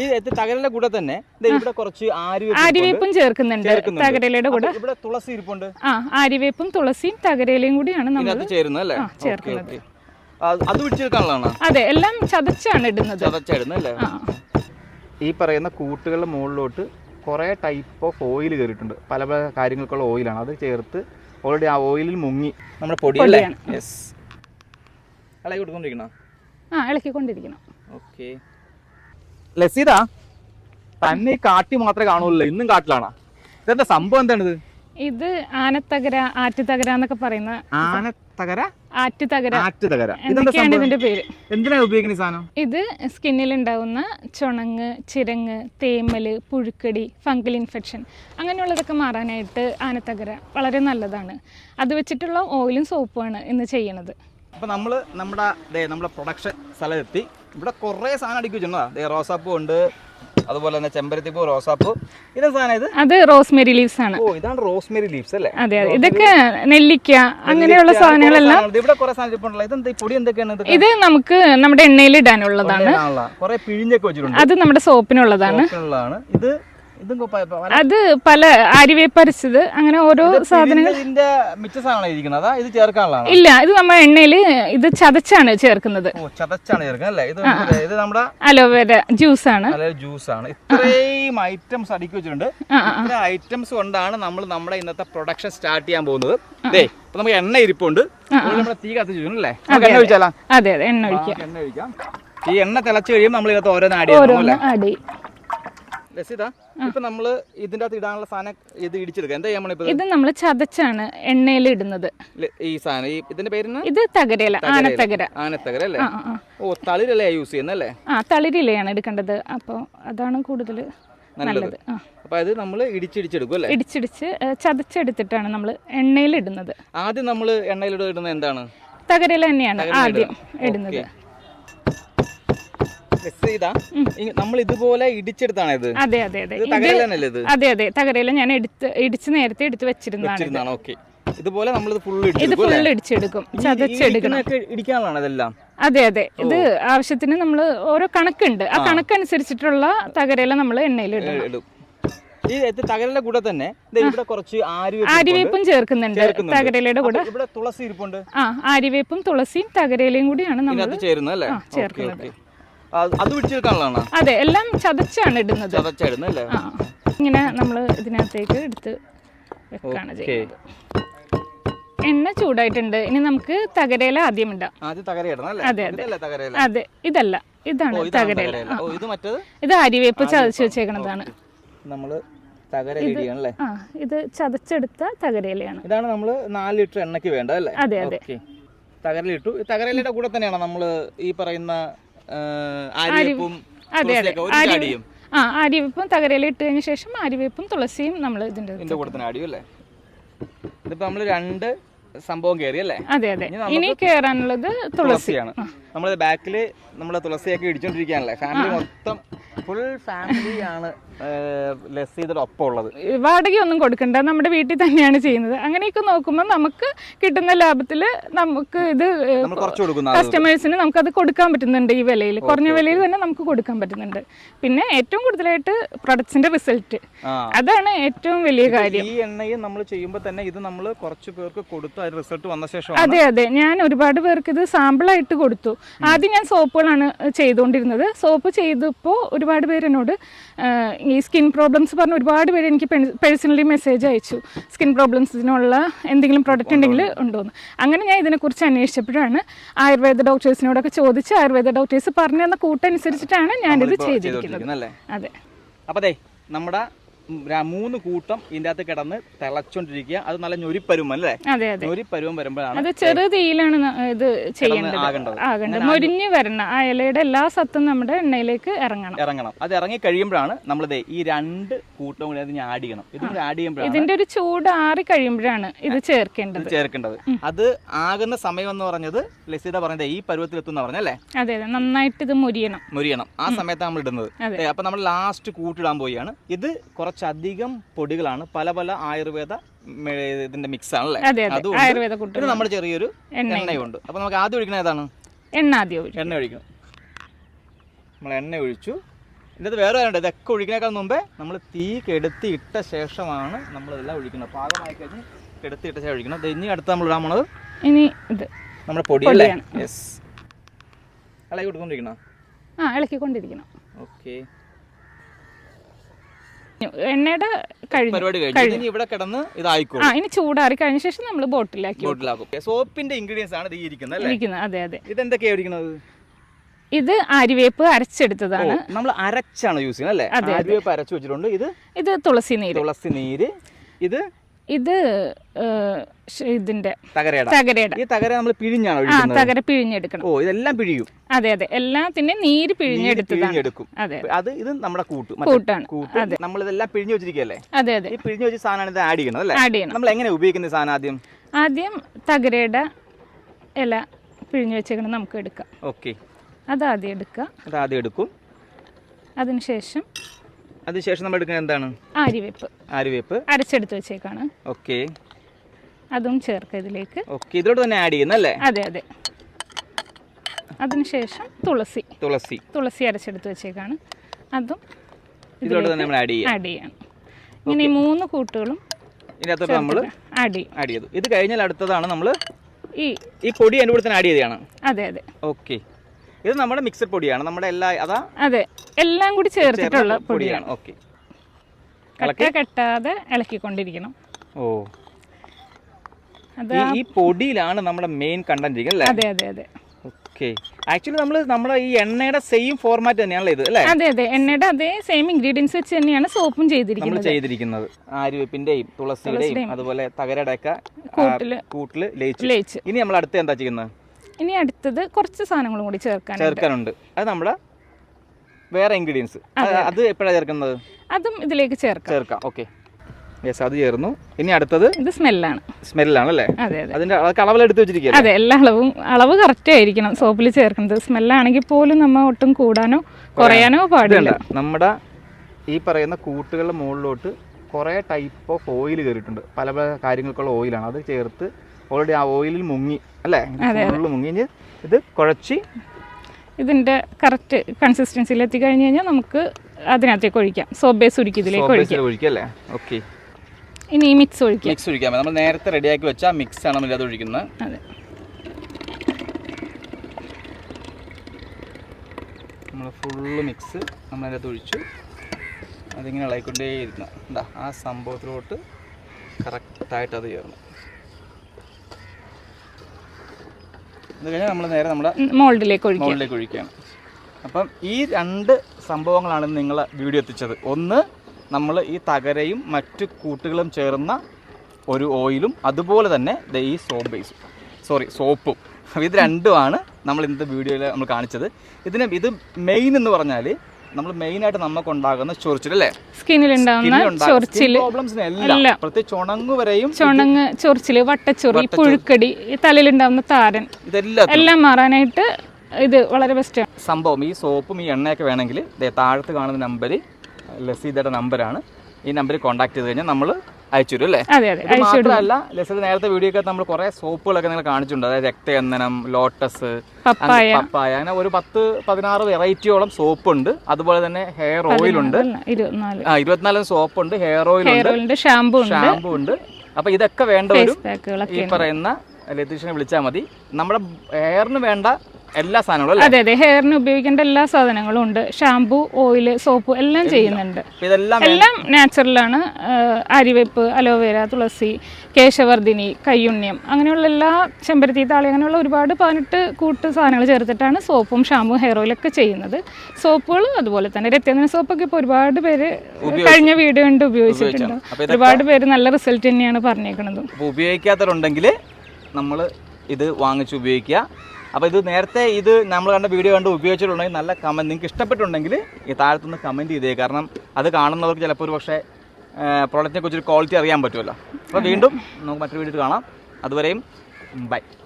ഈ തകരയുടെ കൂടെ തന്നെ ഇവിടെ കുറച്ച് ആരിവേപ്പും ആര്യവേപ്പും ചേർക്കുന്നുണ്ട്. തകരയിലയുടെ കൂടെ. ഇവിടെ തുളസി ഇരിപ്പുണ്ട്. ആ ആര്യവേപ്പും തുളസിയും തകരയിലയും കൂടിയാണ് നമ്മൾ ചേരുന്നത് അല്ലേ? ചേർക്കുന്നത്. അത് പിടിച്ചെടുക്കാനുള്ളതാണോ? അതെ എല്ലാം ചതച്ചാണ് ഇടുന്നത്. ഈ പറയുന്ന കൂട്ടുകളുടെ മുകളിലോട്ട് കുറേ ടൈപ്പ് ഓഫ് ഓയിൽ കയറിയിട്ടുണ്ട്. പല പല കാര്യങ്ങൾക്കുള്ള ഓയിലാണ് അത് ചേർത്ത് ഓൾറെഡി ആ ഓയിലിൽ മുങ്ങി. നമ്മുടെ പൊടിയല്ലേ. യെസ് ഇളകി കൊടുക്കൊണ്ടിരിക്കണോ ആ ഇളക്കിക്കൊണ്ടിരിക്കണം. ഓക്കെ ലസീത തന്നെ ഈ കാട്ടി മാത്രമേ കാണുള്ളൂ. ഇന്നും കാട്ടിലാണ്? ഇതെന്താ സംഭവം എന്താണിത്? ഇത് ആനത്തകര ആറ്റുതകര എന്നൊക്കെ പറയുന്ന ആനത്തകര? ആറ്റുതകര. ആറ്റുതകര. എന്തൊക്കെയാണ് ഇതിന്റെ പേര്? എന്തിനാണ് ഉപയോഗിക്കുന്ന സാധനം? ഇത് സ്കിന്നിൽ ഉണ്ടാവുന്ന ചുണങ്ങ് ചിരങ്ങ് തേമൽ പുഴുക്കടി ഫംഗൽ ഇൻഫെക്ഷൻ. അങ്ങനെയുള്ളതൊക്കെ മാറാനായിട്ട് ആനത്തകര വളരെ നല്ലതാണ്. അത് വെച്ചിട്ടുള്ള ഓയിലും സോപ്പുമാണ് ഇന്ന് ചെയ്യണത് അപ്പൊ നമ്മൾ നമ്മുടെ ദേ നമ്മുടെ പ്രൊഡക്ഷൻ സ്ഥലത്തെത്തി. ഇവിടെ കുറേ സാധനം അടുക്കി വെച്ചിട്ടുണ്ടോ. ദേ റോസാപ്പൂ ഉണ്ട്. അതുപോലെ തന്നെ ചെമ്പരത്തിപ്പൂ റോസാപ്പൂ. ഇതെന്താ സാധനം ഇത്? അത് റോസ്മെരി ലീവ്സ് ആണ്. ഓ ഇതാണ് റോസ്മേരി ലീവ്സ് അല്ലേ? അതെ അതെ. ഇതൊക്കെ നെല്ലിക്ക അങ്ങനെയുള്ള സാധനങ്ങളെല്ലാം ഇവിടെ കുറേ സാധനം ഇരിപ്പുണ്ടല്ലോ ഇതെന്താ പൊടി എന്തൊക്കെയാണ് ഇത് ഇത് നമുക്ക് നമ്മുടെ എണ്ണയിൽ ഇടാനുള്ളതാണ് കുറേ പിഴിഞ്ഞൊക്കെ വെച്ചിട്ടുണ്ട്. അത് നമ്മുടെ സോപ്പിനുള്ളതാണ്. ഇത് ഇതും അത് പല അരിവേപ്പരച്ചത് അങ്ങനെ ഓരോ സാധനങ്ങൾ. ഇത് ചേർക്കാനുള്ളതാണ്? ഇല്ല ഇത് നമ്മൾ എണ്ണയിൽ ഇത് ചതച്ചാണ് ചേർക്കുന്നത്. അലോവേര ജ്യൂസ് ആണ് ജ്യൂസ് ആണ് ഇത്രയും ഐറ്റംസ് അടുക്കി വെച്ചിട്ടുണ്ട്. ഐറ്റംസ് കൊണ്ടാണ് നമ്മൾ നമ്മുടെ ഇന്നത്തെ പ്രൊഡക്ഷൻ സ്റ്റാർട്ട് ചെയ്യാൻ പോകുന്നത്. നമുക്ക് എണ്ണ ഇരിപ്പുണ്ട്. നമ്മുടെ തീ കത്തിച്ചു അല്ലേ? എണ്ണ ഒഴിച്ചാലാ? അതെ അതെ എണ്ണ ഒഴിക്കാം എണ്ണ ഒഴിക്കാം. ഈ എണ്ണ തിളച്ച് കഴിയുമ്പോൾ നമ്മൾ ഇതിനകത്ത് ഓരോന്ന് ആഡ് ചെയ്യാം. നമ്മൾ ഇതിന്റെ അകത്ത് ഇടാനുള്ള സാധനം ഇത് ഇടിച്ചെടുക്കുക എന്താ ചെയ്യാൻ ഇപ്പൊ ഇത് നമ്മൾ ചതച്ചാണ് എണ്ണയിൽ ഇടുന്നത്. ഈ സാധനം ഇതിന്റെ പേര് ഇത് തകരയില ആനത്തകര. ആനത്തകര അല്ലേ? ആ ആ, ആ. ഓ തളിരല്ലേ യൂസ് ചെയ്യുന്നല്ലേ ആ തളിരിലയാണ് എടുക്കേണ്ടത്. അപ്പോൾ അതാണ് കൂടുതൽ നല്ലത്. അപ്പൊ അത് നമ്മൾ ഇടിച്ചിടിച്ചെടുക്കും അല്ലേ? ഇടിച്ചിടിച്ച് ചതച്ചെടുത്തിട്ടാണ് നമ്മൾ എണ്ണയിൽ ഇടുന്നത്. ആദ്യം നമ്മൾ എണ്ണയിൽ ഇടുന്നത് എന്താണ്? തകരയില തന്നെയാണ് ആദ്യം ഇടുന്നത്. ലസിത നമ്മൾ ഇതുപോലെ ഇടിച്ചെടുത്താണ് ഇത് അതെ അതെ അതെ. ഇത് തകരയില ഇത്? അതെ അതെ. തകരയില ഞാൻ എടുത്ത് ഇടിച്ച് നേരത്തെ എടുത്ത് വെച്ചിരുന്നതാണ് ഓക്കെ. ഇതുപോലെ നമ്മൾ ഇത് ഫുള്ള് ഇത് ഇടിച്ചെടുക്കും ഫുള്ള് ഇടിച്ചെടുക്കും. ചതച്ചെടുക്കണം. ഇടിക്കാനുള്ളതാണ് ഇതെല്ലാം? അതെ അതെ. ഇത് ആവശ്യത്തിന് നമ്മൾ ഓരോ കണക്കുണ്ട്. ആ കണക്കനുസരിച്ചിട്ടുള്ള തകരയില നമ്മൾ എണ്ണയിൽ ഇടും. ഈ തകരയുടെ കൂടെ തന്നെ ഇവിടെ കുറച്ച് ആരിവേപ്പും ആര്യവേപ്പും ചേർക്കുന്നുണ്ട്. തകരയിലയുടെ കൂടെ. ഇവിടെ തുളസി ഇരിപ്പുണ്ട്. ആ ആരിവേപ്പും തുളസിയും തകരയിലയും കൂടിയാണ് നമ്മൾ ചേർക്കുന്നത് അല്ലേ? ചേർക്കുന്നത്. അത് പിടിച്ചെടുക്കാനുള്ളതാണോ? അതെ എല്ലാം ചതച്ചാണ് ഇടുന്നത്. ഇങ്ങനെ നമ്മൾ ഇതിനകത്തേക്ക് എടുത്ത് വെക്കാണ്. ചെയ്യുന്നത്. എണ്ണ ചൂടായിട്ടുണ്ട്. ഇനി നമുക്ക് തകരയില ആദ്യം ഇടാം. അതെ, അതെ. അതെ ഇതല്ല. ഇതാണ് തകരയില. ഇത് അരിവേപ്പ് ചതച്ച് വെച്ചേക്കണതാണ്. നമ്മൾ ഇത് ചതച്ചെടുത്ത തകരയിലയാണ്. ഇതാണ് നമ്മൾ നാല് ലിറ്റർ എണ്ണയ്ക്ക് വേണ്ട അല്ലേ? അതെ അതെ. തകരയിലിട്ടു തകരയിലയുടെ കൂടെ തന്നെയാണ് നമ്മൾ ഈ പറയുന്ന ആ, ആര്യപ്പും അതെ അതെ. തുളസിയൊക്കെ ഒരുമിച്ച് ആഡ് ചെയ്യും. ആ ആര്യവേപ്പും തകരയില ഇട്ട് കഴിഞ്ഞ ശേഷം ആര്യവേപ്പും തുളസിയും നമ്മൾ ഇതിന്റെ കൂടെ തന്നെ ആഡ് അല്ലേ? ഇതിപ്പോ നമ്മൾ രണ്ട് സംഭവം കയറി അല്ലേ? അതെ അതെ. ഇനി കയറാനുള്ളത് തുളസിയാണ്. നമ്മൾ ബാക്കിൽ നമ്മളെ തുളസിയൊക്കെ ഇടിച്ചോണ്ടിരിക്കാനല്ലേ ഫാമിലി മൊത്തം ഫുൾ ഫാമിലിയാണ് ഒപ്പം ഉള്ളത്. വാടകയൊന്നും കൊടുക്കണ്ട. നമ്മുടെ വീട്ടിൽ തന്നെയാണ് ചെയ്യുന്നത്. അങ്ങനെയൊക്കെ നോക്കുമ്പോൾ നമുക്ക് കിട്ടുന്ന ലാഭത്തിൽ നമുക്ക് ഇത് കസ്റ്റമേഴ്സിന് നമുക്ക് അത് കൊടുക്കാൻ പറ്റുന്നുണ്ട് ഈ വിലയിൽ കുറഞ്ഞ വിലയിൽ തന്നെ നമുക്ക് കൊടുക്കാൻ പറ്റുന്നുണ്ട്. പിന്നെ ഏറ്റവും കൂടുതലായിട്ട് പ്രൊഡക്ട്സിന്റെ റിസൾട്ട് അതാണ് ഏറ്റവും വലിയ കാര്യം. ഈ എണ്ണയും നമ്മൾ ചെയ്യുമ്പോൾ തന്നെ ഇത് നമ്മൾ കുറച്ച് പേർക്ക് കൊടുത്തു അതിന് റിസൾട്ട് വന്ന ശേഷം അതെ അതെ. ഞാൻ ഒരുപാട് പേർക്ക് ഇത് സാമ്പിളായിട്ട് കൊടുത്തു. ആദ്യം ഞാൻ സോപ്പുകളാണ് ചെയ്തുകൊണ്ടിരുന്നത്. സോപ്പ് ചെയ്തപ്പോൾ ഒരുപാട് പേരെന്നോട് ഈ സ്കിൻ പ്രോബ്ലംസ് പറഞ്ഞ് ഒരുപാട് പേര് എനിക്ക് പേഴ്സണലി മെസ്സേജ് അയച്ചു. സ്കിൻ പ്രോബ്ലംസിനുള്ള എന്തെങ്കിലും പ്രൊഡക്റ്റ് ഉണ്ടെങ്കിൽ ഉണ്ടോയെന്ന് അങ്ങനെ ഞാൻ ഇതിനെക്കുറിച്ച് അന്വേഷിച്ചപ്പോഴാണ് ആയുർവേദ ഡോക്ടേഴ്സിനോടൊക്കെ ചോദിച്ച് ആയുർവേദ ഡോക്ടേഴ്സ് പറഞ്ഞു തന്ന കൂട്ടനുസരിച്ചിട്ടാണ് ഞാനിത് ചെയ്തിരിക്കുന്നത്. അതെ. അപ്പൊ ദേ നമ്മുടെ മൂന്ന് കൂട്ടം ഇതിന്റെ അകത്ത് കിടന്ന് തിളച്ചോണ്ടിരിക്കുക. അത് നല്ല ഞൊരിപ്പരുവം അല്ലേ? ഞൊരിപ്പരുവം വരുമ്പോഴാണ് അത് ചെറു തീയിലാണ് ഇത് ചെയ്യേണ്ടത്. മൊരിഞ്ഞു വരണം ആ ഇലയുടെ എല്ലാ സത്തും നമ്മുടെ എണ്ണയിലേക്ക് ഇറങ്ങണം. ഇറങ്ങണം. അത് ഇറങ്ങി കഴിയുമ്പോഴാണ് നമ്മൾ ദേ ഈ രണ്ട് കൂട്ടവും കൂടി അതിന് ആഡ് ചെയ്യണം. ഇതും ആഡ് ചെയ്യുമ്പോഴാണ് ഇതിന്റെ ഒരു ചൂട് ആറി കഴിയുമ്പോഴാണ് ഇത് ചേർക്കേണ്ടത്. ചേർക്കേണ്ടത്. അത് ആകുന്ന സമയം എന്ന് പറഞ്ഞത് ലസിത പറഞ്ഞത് ഈ പരുവത്തിൽ എത്തുന്ന പറഞ്ഞല്ലേ അതെ അതെ. നന്നായിട്ട് ഇത് മുരിയണം. മുരിയണം. ആ സമയത്താണ് നമ്മൾ ഇടുന്നത്. അപ്പൊ നമ്മൾ ലാസ്റ്റ് കൂട്ടിടാൻ പോവുകയാണ്. ഇത് കുറച്ചധികം പൊടികളാണ്. പല പല ആയുർവേദ ഇതിന്റെ മിക്സ് ആണല്ലേ? അതെ അതെ. അതുകൊണ്ട് പിന്നെ നമ്മുടെ ചെറിയൊരു എണ്ണയുണ്ട്. അപ്പൊ നമുക്ക് ആദ്യം ഒഴിക്കണ ഏതാണ്? എണ്ണ ആദ്യം. എണ്ണ ഒഴിക്കണം നമ്മൾ എണ്ണ ഒഴിച്ചു. ഇതിനകത്ത് വേറെ കാര്യമുണ്ട് ഇതൊക്കെ ഒഴിക്കുന്നേക്കാൾ മുമ്പേ നമ്മൾ തീ കെടുത്തി ഇട്ട ശേഷമാണ് നമ്മൾ ഇതെല്ലാം ഒഴിക്കുന്നത്. പാകമായി കഴിഞ്ഞ് കെടുത്തി ഇട്ട ശേഷം ഒഴിക്കണം. ഇനി അടുത്ത് നമ്മൾ ഇടാൻ പോണത് ഇനി ഇത് നമ്മുടെ പൊടിയല്ലേ അല്ലേ? യെസ് ഇളകി കൊടുത്തോണ്ടിരിക്കണം? ആ ഇളക്കിക്കൊണ്ടിരിക്കണം. ഓക്കെ എണ്ണയുടെ കഴിഞ്ഞു. പരിപാടി കഴിഞ്ഞു. ഇനി ഇവിടെ കിടന്ന് ഇതായിക്കോളും. ആ ഇനി ചൂടാറി കഴിഞ്ഞ ശേഷം നമ്മൾ ബോട്ടിലാക്കി ബോട്ടിലാക്കും. സോപ്പിന്റെ ഇൻഗ്രീഡിയൻസ് ആണ് ഇത് ഈ ഇരിക്കുന്നത് ഇരിക്കുന്നത്. അതെ അതെ. ഇതെന്തൊക്കെയാണ് ഇരിക്കുന്നത്? ഇത് അരിവേപ്പ് അരച്ചെടുത്തതാണ്. നമ്മൾ അരച്ചാണ് യൂസ് ചെയ്യുന്നത് അല്ലേ? അരിവേപ്പ് അരച്ചു വെച്ചിട്ടുണ്ട്. ഇത് ഇത് തുളസി നീര്. തുളസി നീര്. ഇത് ഇത് ഇതിന്റെ തകരയുടെ ഈ തകര നമ്മൾ പിഴിഞ്ഞാണ് തകര പിഴിഞ്ഞെടുക്കണം. ഓ ഇതെല്ലാം പിഴിയും. അതെ അതെ. എല്ലാത്തിന്റെ നീര് പിഴിഞ്ഞെടുത്തതാണ്. പിഴിഞ്ഞെടുക്കും. അതെ അത്. ഇത് നമ്മുടെ കൂട്ട്. കൂട്ടാണ്. കൂട്ട്. നമ്മൾ ഇതെല്ലാം പിഴിഞ്ഞു അതെ അതെ. ഈ പിഴിഞ്ഞു വെച്ച സാധനമാണ് ഇത് ആഡ് ചെയ്യണം അല്ലേ? ആഡ് ചെയ്യണം. നമ്മൾ എങ്ങനെ ഉപയോഗിക്കുന്ന സാധനം ആദ്യം? ആദ്യം തകരയുടെ ഇല പിഴിഞ്ഞു വെച്ചേക്കണം നമുക്ക് എടുക്കാം. ഓക്കെ അത് ആദ്യം എടുക്കുക അത് ആദ്യം എടുക്കും. അതിനുശേഷം അതിനുശേഷം നമ്മൾ എടുക്കുന്നത് എന്താണ്? ആരിവേപ്പ് ആരിവേപ്പ് അരച്ചെടുത്ത് വെച്ചേക്കാണ്. ഓക്കെ. അതും ചേർക്കുക ഇതിലേക്ക്. ഓക്കെ ഇതിലോട്ട് തന്നെ ആഡ് ചെയ്യുന്നല്ലേ അതെ അതെ. അതിനുശേഷം തുളസി. തുളസി. തുളസി അരച്ചെടുത്ത് വെച്ചേക്കാണ്. അതും ഇതിലോട്ട് തന്നെ നമ്മൾ ആഡ് ചെയ്യാം. ആഡ് ചെയ്യണം ഇങ്ങനെ ഈ മൂന്ന് കൂട്ടുകളും ഇതിനകത്തോട്ട് നമ്മൾ ആഡ് ചെയ്യും. ആഡ് ചെയ്തു. ഇത് കഴിഞ്ഞാൽ അടുത്തതാണ് നമ്മൾ ഈ ഈ പൊടി അതിന്റെ കൂടെ തന്നെ ആഡ് ചെയ്തതാണ്. അതെ അതെ. ഓക്കെ. ഇത് നമ്മുടെ മിക്സഡ് പൊടിയാണ്. നമ്മുടെ എല്ലാ അതാ? അതെ. എല്ലാം കൂടി ചേർത്തിട്ടുള്ള പൊടിയാണ്. ഓക്കെ. കട്ട കെട്ടാതെ ഇളക്കിക്കൊണ്ടിരിക്കണം. ഓ. അത് ഈ പൊടിയാണ് പൊടിയിലാണ് നമ്മുടെ മെയിൻ കണ്ടന്റ് ഇരിക്കുന്നത് അല്ലേ? അതെ അതെ അതെ. ഓക്കെ. ആക്ച്വലി നമ്മൾ നമ്മുടെ ഈ എണ്ണയുടെ സെയിം ഫോർമാറ്റ് തന്നെയാണല്ലോ ഇത് അല്ലേ? അതെ അതെ. എണ്ണയുടെ അതേ സെയിം ഇൻഗ്രീഡിയൻസ് വെച്ച് തന്നെയാണ് സോപ്പും ചെയ്തിരിക്കുന്നത്. നമ്മൾ ചെയ്തിരിക്കുന്നത്. ആര്യവേപ്പിന്റെയും തുളസിയുടെയും അതുപോലെ തകരയുടെ ഒക്കെ കൂട്ടിൽ. ലയിച്ച്. ഇനി നമ്മൾ അടുത്ത് എന്താ ചെയ്യുന്നത്? ഇനി അടുത്തത് കുറച്ച് സാധനങ്ങളും കൂടി ചേർക്കാൻ ചേർക്കാനുണ്ട്. അത് നമ്മുടെ വേറെ ഇൻഗ്രീഡിയൻസ് അത് എപ്പോഴാണ് ചേർക്കുന്നത്? അതും ഇതിലേക്ക് ചേർക്കാം. ചേർക്കാം. ഓക്കെ യെസ് അത് ചേർന്നു. ഇനി അടുത്തത് ഇത് സ്മെല്ലാണ് സ്മെല്ലാണ് അല്ലേ അതെ അതെ. അതിന്റെ അളവെടുത്ത് വെച്ചിരിക്കുകയല്ലേ? അതെ എല്ലാ അളവും അളവ് കറക്റ്റ് ആയിരിക്കണം സോപ്പിൽ ചേർക്കുന്നത്. സ്മെല്ലാണെങ്കിൽ പോലും നമ്മ ഒട്ടും കൂടാനോ കുറയാനോ പാടില്ല. നമ്മുടെ ഈ പറയുന്ന കൂട്ടുകളുടെ മുകളിലോട്ട് കുറേ ടൈപ്പ് ഓഫ് ഓയിൽ കയറിയിട്ടുണ്ട്. പല പല കാര്യങ്ങൾക്കുള്ള ഓയിലാണ് അത് ചേർത്ത് ഓൾറെഡി ആ ഓയിലിൽ മുങ്ങി അല്ലേ? ഫുള്ള് മുങ്ങി. ഇത് കുഴച്ച് ഇതിന്റെ കറക്റ്റ് കൺസിസ്റ്റൻസിയിൽ എത്തിക്കഴിഞ്ഞ് കഴിഞ്ഞാൽ നമുക്ക് അതിനകത്തേക്ക് ഒഴിക്കാം. സോപ്പ് ബേസ് ഉരുക്കി ഇതിലേക്ക് ഒഴിക്കാം. ഒഴിക്കുക അല്ലേ? ഓക്കെ ഇനി ഈ മിക്സ് ഒഴിക്കാം. മിക്സ് ഒഴിക്കാം. നമ്മൾ നേരത്തെ റെഡിയാക്കി വെച്ച മിക്സ് ആണ് നമ്മൾ അത് ഒഴിക്കുന്നത്. അതെ. നമ്മൾ ഫുള്ള് മിക്സ് നമ്മൾ അതിനകത്ത് ഒഴിച്ചു. അതിങ്ങനെ ഇളകിക്കൊണ്ടേയിരുന്നു. എന്താ ആ സംഭവത്തിലോട്ട് കറക്റ്റായിട്ട് അത് ചേർന്നു. അത് കഴിഞ്ഞാൽ നമ്മൾ നേരെ നമ്മുടെ മോൾഡിലേക്ക് ഒഴിക്കുക. മോൾഡിലേക്ക് ഒഴിക്കുകയാണ്. അപ്പം ഈ രണ്ട് സംഭവങ്ങളാണ് നിങ്ങൾ വീഡിയോ എത്തിച്ചത്. ഒന്ന് നമ്മൾ ഈ തകരയും മറ്റു കൂട്ടുകളും ചേർന്ന ഒരു ഓയിലും അതുപോലെ തന്നെ ദ ഈ സോപ്പ് ബേസും സോറി സോപ്പും ഇത് രണ്ടുമാണ് നമ്മൾ ഇന്നത്തെ വീഡിയോയിൽ നമ്മൾ കാണിച്ചത്. ഇതിന് ഇത് മെയിൻ എന്ന് പറഞ്ഞാൽ നമ്മൾ മെയിൻ ആയിട്ട് നമുക്ക് ഉണ്ടാകുന്ന ചൊറിച്ചിൽ അല്ലേ സ്കിന്നിൽ ഉണ്ടാകുന്ന ചൊറിച്ചിൽ പ്രോബ്ലംസ് എല്ലാം. പ്രത്യേകിച്ച് ചുണങ്ങ് വരെയും ചുണങ്ങ് ചൊറിച്ചിൽ വട്ടച്ചൊറി പുഴുക്കടി ഈ തലയിലുണ്ടാവുന്ന താരൻ. ഇതെല്ലാം എല്ലാം മാറാനായിട്ട് ഇത് വളരെ ബെസ്റ്റാണ് സംഭവം ഈ സോപ്പും ഈ എണ്ണയൊക്കെ വേണമെങ്കിൽ ദേ താഴത്ത് കാണുന്ന നമ്പർ ലസീദയുടെ നമ്പറാണ് ഈ നമ്പറിൽ കോൺടാക്ട് ചെയ്ത് കഴിഞ്ഞാൽ നമ്മൾ അയച്ചു തരും അല്ലേ? അതെ അതെ. ഇത് മാത്രമല്ല ലസീദ് നേരത്തെ വീഡിയോ ഒക്കെ നമ്മൾ കുറെ സോപ്പുകളൊക്കെ നിങ്ങൾ കാണിച്ചിട്ടുണ്ട്. അതായത് രക്തചന്ദനം ലോട്ടസ് പപ്പായ. പപ്പായ. അങ്ങനെ ഒരു പത്ത് പതിനാറ് വെറൈറ്റിയോളം സോപ്പ് ഉണ്ട് അതുപോലെ തന്നെ ഹെയർ ഓയിൽ ഉണ്ട്. ആ ഇരുപത്തിനാല് സോപ്പ് ഉണ്ട്. ഹെയർ ഓയിൽ ഉണ്ട് ഷാമ്പു ഷാമ്പു ഉണ്ട്. അപ്പൊ ഇതൊക്കെ വേണ്ട ഒരു ഈ പറയുന്ന ലതീഷിനെ വിളിച്ചാൽ മതി. നമ്മുടെ ഹെയറിന് വേണ്ട എല്ലാ സാധനങ്ങളും അതെ അതെ. ഹെയറിന് ഉപയോഗിക്കേണ്ട എല്ലാ സാധനങ്ങളും ഉണ്ട്. ഷാംപൂ ഓയിൽ സോപ്പ് എല്ലാം ചെയ്യുന്നുണ്ട്. എല്ലാം നാച്ചുറലാണ്. അരിവെപ്പ് അലോവേര തുളസി കേശവർദ്ധിനി കയ്യുണ്യം അങ്ങനെയുള്ള എല്ലാ ചെമ്പരത്തി താളി അങ്ങനെയുള്ള ഒരുപാട് പതിനെട്ട് കൂട്ട് സാധനങ്ങൾ ചേർത്തിട്ടാണ് സോപ്പും ഷാമ്പും ഹെയർ ഓയിലൊക്കെ ചെയ്യുന്നത്. സോപ്പുകളും അതുപോലെ തന്നെ രക്തചന്ദന സോപ്പൊക്കെ ഇപ്പോൾ ഒരുപാട് പേര് കഴിഞ്ഞ വീഡിയോ കൊണ്ട് ഉപയോഗിച്ചിട്ടുണ്ട്. ഒരുപാട് പേര് നല്ല റിസൾട്ട് തന്നെയാണ് പറഞ്ഞേക്കുന്നത് ഉപയോഗിക്കാത്തവരുണ്ടെങ്കിൽ നമ്മൾ ഇത് വാങ്ങിച്ച് ഉപയോഗിക്കുക. അപ്പോൾ ഇത് നേരത്തെ ഇത് നമ്മൾ കണ്ട വീഡിയോ കണ്ട് ഉപയോഗിച്ചിട്ടുണ്ടെങ്കിൽ നല്ല കമന്റ് നിങ്ങൾക്ക് ഇഷ്ടപ്പെട്ടുണ്ടെങ്കിൽ ഈ താഴത്തുനിന്ന് കമന്റ് ചെയ്തേ കാരണം അത് കാണുന്നവർക്ക് ചിലപ്പോൾ ഒരു പക്ഷേ പ്രോഡക്റ്റിനെ കുറിച്ചൊരു ക്വാളിറ്റി അറിയാൻ പറ്റുമല്ലോ. അപ്പോൾ വീണ്ടും നമുക്ക് മറ്റൊരു വീഡിയോ കാണാം. അതുവരെയും ബൈ